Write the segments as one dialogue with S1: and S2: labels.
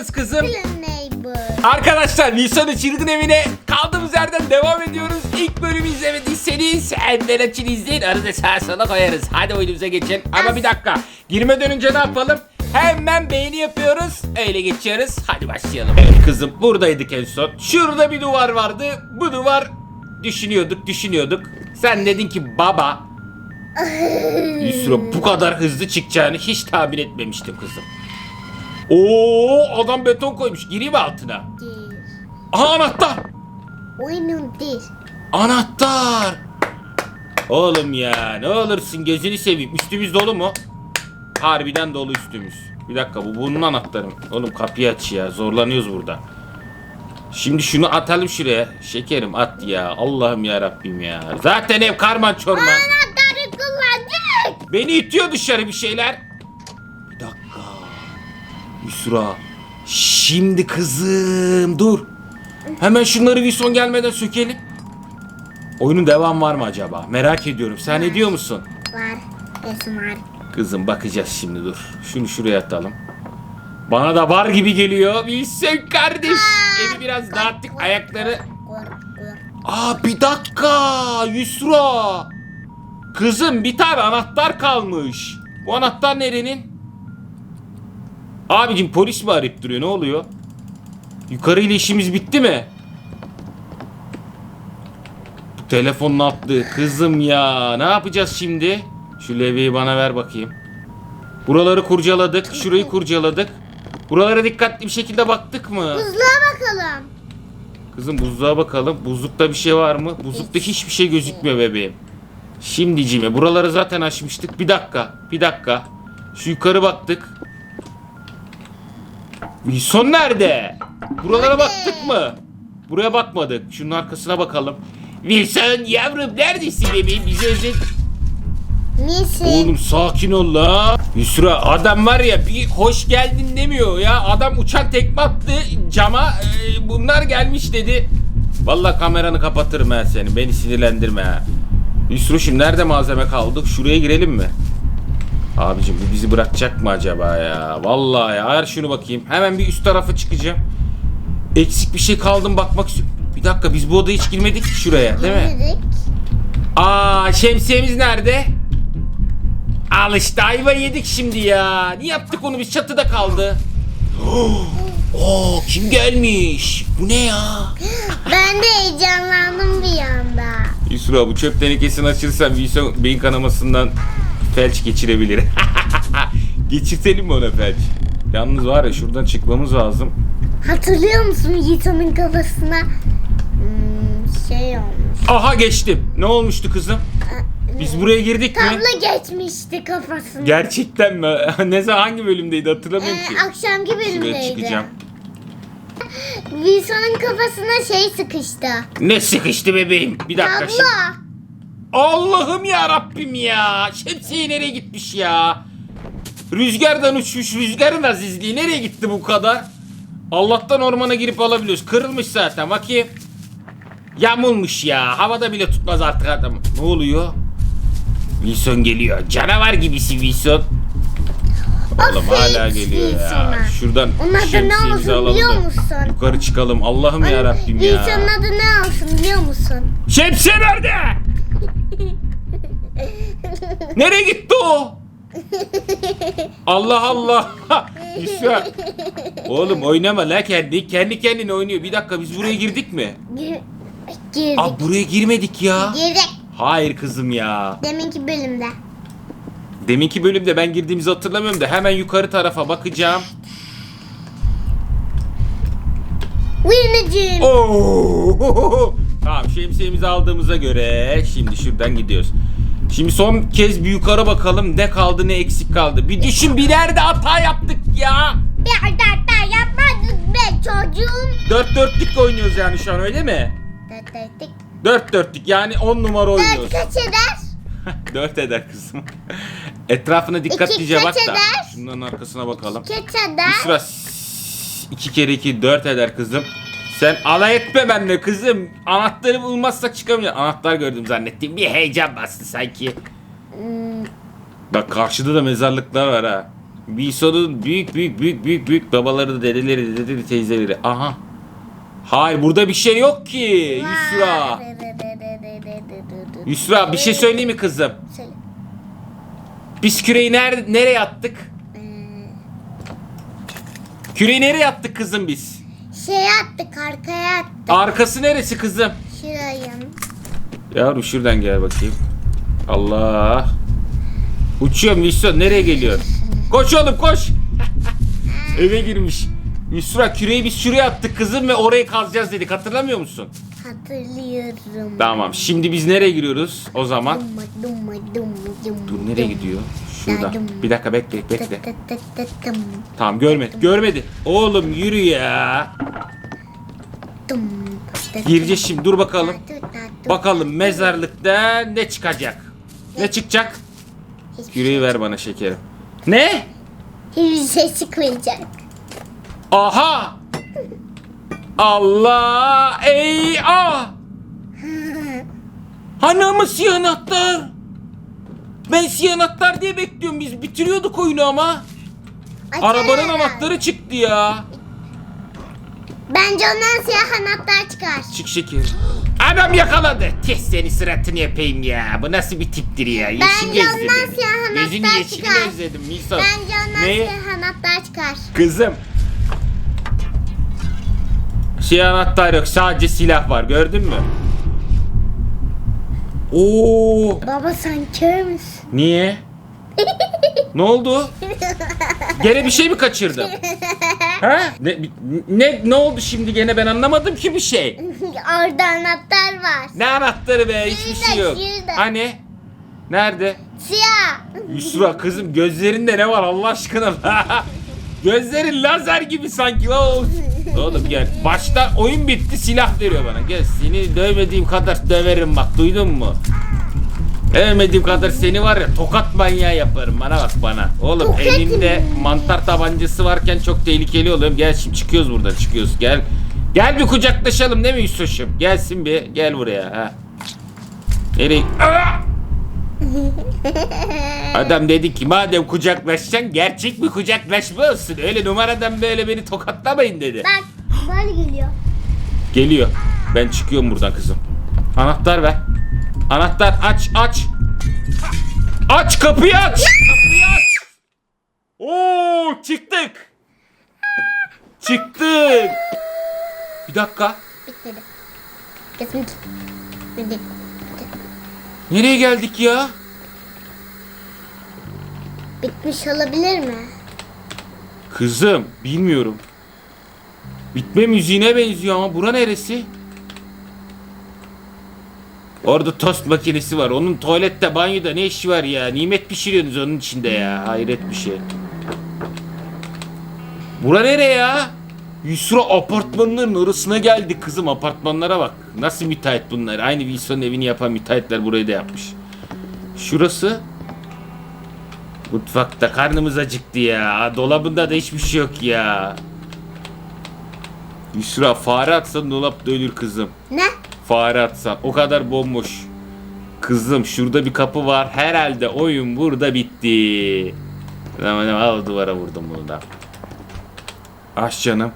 S1: gidiyoruz kızım? Arkadaşlar Wilson'un çılgın evine kaldığımız yerden devam ediyoruz. İlk bölümü izlemediyseniz hemen açın izleyin. Arada sağa sola koyarız. Hadi oyunumuza geçelim. Ama bir dakika. Girmeden önce ne yapalım? Hemen beğeni yapıyoruz. Öyle geçiyoruz. Hadi başlayalım. Evet kızım buradaydık en son. Şurada bir duvar vardı. Bu duvar düşünüyorduk düşünüyorduk. Sen dedin ki baba Yusra bu kadar hızlı çıkacağını hiç tahmin etmemiştim kızım. Oo adam beton koymuş. Gireyim mi altına?
S2: Gir.
S1: Aha anahtar.
S2: Oyunun değil.
S1: Anahtar. Oğlum ya ne olursun gözünü seveyim. Üstümüz dolu mu? Harbiden dolu üstümüz. Bir dakika bu bunun anahtarı? Oğlum kapıyı aç ya. Zorlanıyoruz burada. Şimdi şunu atalım şuraya. Şekerim at ya. Allah'ım ya Rabbim ya. Zaten ev karman çorman.
S2: Anahtarı kullandık.
S1: Beni itiyor dışarı bir şeyler. Yusra. Şimdi kızım dur. Hemen şunları bir son gelmeden sökelim. Oyunun devam var mı acaba? Merak ediyorum. Sen ne diyor musun?
S2: Var. Resim var.
S1: Kızım bakacağız şimdi dur. Şunu şuraya atalım. Bana da var gibi geliyor. Bilsen kardeş. Evi biraz dağıttık ayakları. Aa bir dakika Yusra. Kızım bir tane anahtar kalmış. Bu anahtar nerenin? Abicim polis mi arayıp duruyor ne oluyor? Yukarı ile işimiz bitti mi? Bu telefonun attığı kızım ya ne yapacağız şimdi? Şu levyeyi bana ver bakayım. Buraları kurcaladık. Şurayı kurcaladık. Buralara dikkatli bir şekilde baktık mı?
S2: Buzluğa bakalım.
S1: Kızım buzluğa bakalım. Buzlukta bir şey var mı? Buzlukta hiçbir şey gözükmüyor bebeğim. Şimdicime buraları zaten açmıştık. Bir dakika. Bir dakika. Şu yukarı baktık. Wilson nerede? Buralara baktık mı? Buraya bakmadık. Şunun arkasına bakalım. Wilson yavrum neredesin bebeğim? Bizi özlet.
S2: Misin?
S1: Oğlum sakin ol la. Yusra adam var ya bir hoş geldin demiyor ya. Adam uçan tekme attı cama. e, bunlar gelmiş dedi. Vallahi kameranı kapatırım ben seni. Beni sinirlendirme ha. Yusra şimdi nerede malzeme kaldı? Şuraya girelim mi? Abicim bu bizi bırakacak mı acaba ya? Vallahi ya. Her şunu bakayım. Hemen bir üst tarafa çıkacağım. Eksik bir şey kaldım bakmak istiyorum. Bir dakika biz bu odaya hiç girmedik ki şuraya değil mi?
S2: Girdik.
S1: Aa şemsiyemiz nerede? Al işte ayva yedik şimdi ya. Niye yaptık onu biz çatıda kaldı. Oo kim gelmiş? Bu ne ya?
S2: Ben de heyecanlandım bir anda.
S1: Yusra bu çöp tenekesini açırsan Wilson beyin kanamasından felç geçirebilir. Geçirtelim mi ona felç? Yalnız var ya şuradan çıkmamız lazım.
S2: Hatırlıyor musun Yiğit'in kafasına hmm, şey olmuş.
S1: Aha geçtim. Ne olmuştu kızım? Biz buraya girdik mi?
S2: Tablo geçmişti kafasına.
S1: Gerçekten mi? ne zaman hangi bölümdeydi hatırlamıyorum ki.
S2: Ee, akşamki
S1: Şuraya
S2: bölümdeydi.
S1: çıkacağım.
S2: Wilson'ın kafasına şey sıkıştı.
S1: Ne sıkıştı bebeğim? Bir dakika
S2: Tablo.
S1: Allah'ım ya Rabbim ya. Şemsiye nereye gitmiş ya? Rüzgardan uçmuş rüzgarın azizliği nereye gitti bu kadar? Allah'tan ormana girip alabiliyoruz. Kırılmış zaten bakayım. Yamulmuş ya. Havada bile tutmaz artık adam. Ne oluyor? Wilson geliyor. Canavar gibisin Wilson. Oğlum
S2: Aferin
S1: hala geliyor ya.
S2: Wilson'a.
S1: Şuradan
S2: Onun adı ne
S1: şemsiyemizi
S2: olsun
S1: alalım
S2: biliyor
S1: da
S2: musun?
S1: Yukarı çıkalım. Allah'ım ya Rabbim ya.
S2: Wilson'ın adı ne olsun biliyor musun?
S1: Şemsiye nerede? Nereye gitti o? Allah Allah. Yusra. Oğlum oynama la kendi. Kendi kendine oynuyor. Bir dakika biz buraya girdik mi?
S2: Gir girdik.
S1: Aa buraya girmedik ya.
S2: Girdik.
S1: Hayır kızım ya.
S2: Deminki bölümde.
S1: Deminki bölümde ben girdiğimizi hatırlamıyorum da hemen yukarı tarafa bakacağım.
S2: Winnicim.
S1: Oo! Tamam şemsiyemizi aldığımıza göre şimdi şuradan gidiyoruz. Şimdi son kez bir yukarı bakalım ne kaldı ne eksik kaldı. Bir düşün bir yerde hata yaptık ya.
S2: Bir hata yapmadık be çocuğum.
S1: Dört dörtlük oynuyoruz yani şu an öyle mi?
S2: Dört dörtlük.
S1: Dört dörtlük yani on numara
S2: Dört
S1: oynuyoruz.
S2: kaç eder?
S1: Dört eder kızım. Etrafına dikkatlice
S2: İki
S1: bak
S2: kaç
S1: da. Şunların arkasına bakalım.
S2: Kaç
S1: Bir
S2: eder?
S1: sıra s- iki kere iki dört eder kızım. Sen alay etme benimle kızım. Anahtarı bulmazsak çıkamayacağım. Anahtar gördüm zannettim. Bir heyecan bastı sanki.
S2: Hmm,
S1: Bak karşıda da mezarlıklar var ha. Wilson'un büyük büyük büyük büyük büyük babaları, dedeleri, dedeleri, teyzeleri. Aha. Hayır burada bir şey yok ki. Yusra. Yusra bir şey söyleyeyim mi kızım?
S2: Söyle.
S1: Biz küreği nerede, nereye attık? Küreği nereye attık kızım biz?
S2: Şey attık arkaya attık.
S1: Arkası neresi kızım?
S2: Şuraya.
S1: Yavrum şuradan gel bakayım. Allah. Uçuyorum Wilson nereye geliyor? Koş oğlum koş. Eve girmiş. Yusra küreği biz şuraya attık kızım ve orayı kazacağız dedik hatırlamıyor musun?
S2: Hatırlıyorum.
S1: Tamam şimdi biz nereye giriyoruz o zaman? Dur nereye gidiyor? Şurada. Bir dakika bekle
S2: Tıt
S1: bekle.
S2: tıt tıt tıt dım.
S1: Tamam görmedi görmedi. Oğlum yürü ya. Gireceğiz şimdi dur bakalım. Bakalım mezarlıkta ne çıkacak? Ne çıkacak?
S2: Hiçbir
S1: Küreği ver bana şekerim. Ne?
S2: Hiçbir şey çıkmayacak.
S1: Aha! Allah! Ey ah! Ama siyah anahtar? Ben siyah anahtar diye bekliyorum. Biz bitiriyorduk oyunu ama. Arabanın
S2: Açarım.
S1: anahtarı çıktı ya.
S2: Bence ondan siyah anahtar çıkar.
S1: Çık şeker. Adam yakaladı. Tih seni sıratını yapayım ya. Bu nasıl bir tiptir ya? Yeşil
S2: Bence
S1: gözlü
S2: ondan
S1: benim.
S2: siyah anahtar
S1: Gözünün yeşilini
S2: çıkar.
S1: özledim Nisa.
S2: Bence ondan
S1: Ne?
S2: siyah anahtar çıkar.
S1: Kızım. Siyah anahtar yok. Sadece silah var. Gördün mü? Oo.
S2: Baba sen kör müsün?
S1: Niye? ne oldu? Gene bir şey mi kaçırdım? ha? Ne, ne ne oldu şimdi gene ben anlamadım ki bir şey.
S2: Orada anahtar var.
S1: Ne anahtarı be hiçbir
S2: Şurada,
S1: şey yok.
S2: şurada.
S1: Hani? Nerede?
S2: Siyah.
S1: Yusra kızım gözlerinde ne var Allah aşkına? Gözlerin lazer gibi sanki. Oo. Oğlum gel. Başta oyun bitti silah veriyor bana. Gel seni dövmediğim kadar döverim bak duydun mu? Dövmediğim kadar seni var ya tokat manyağı yaparım bana bak bana. Oğlum
S2: Tokat
S1: elinde
S2: mı?
S1: mantar tabancası varken çok tehlikeli oluyorum. Gel şimdi çıkıyoruz buradan çıkıyoruz gel. Gel bir kucaklaşalım değil mi Yusuf'um? Gelsin bir gel buraya ha. Nereye? Adam dedi ki madem kucaklaşacaksın gerçek bir kucaklaşma olsun. Öyle numaradan böyle beni tokatlamayın dedi.
S2: Bak böyle geliyor.
S1: Geliyor. Ben çıkıyorum buradan kızım. Anahtar ver. Anahtar aç aç. Aç kapıyı aç. Kapıyı aç. Oo çıktık. Çıktık. Bir dakika.
S2: Bitmedi.
S1: Nereye geldik ya?
S2: Bitmiş olabilir mi?
S1: Kızım bilmiyorum. Bitme müziğine benziyor ama bura neresi? Orada tost makinesi var. Onun tuvalette banyoda ne işi var ya? Nimet pişiriyorsunuz onun içinde ya. Hayret bir şey. Bura nere ya? Yusra apartmanların orasına geldik kızım. Apartmanlara bak. Nasıl müteahhit bunlar? Aynı Wilson'un evini yapan müteahhitler burayı da yapmış. Şurası Mutfakta karnımız acıktı ya. Dolabında da hiçbir şey yok ya. Yusra fare atsan dolapta ölür kızım.
S2: Ne?
S1: Fare atsan o kadar bomboş. Kızım şurada bir kapı var. Herhalde oyun burada bitti. Tamam al duvara vurdum bunu da. Aç canım.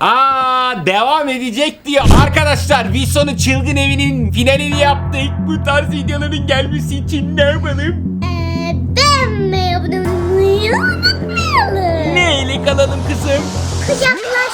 S1: Aa devam edecek diyor. Arkadaşlar Wilson'un çılgın evinin finalini yaptık. Bu tarz videoların gelmesi için ne yapalım?
S2: Ee, beğenmeyi, abone olmayı unutmayalım.
S1: Neyle kalalım kızım?
S2: Sevgiyle.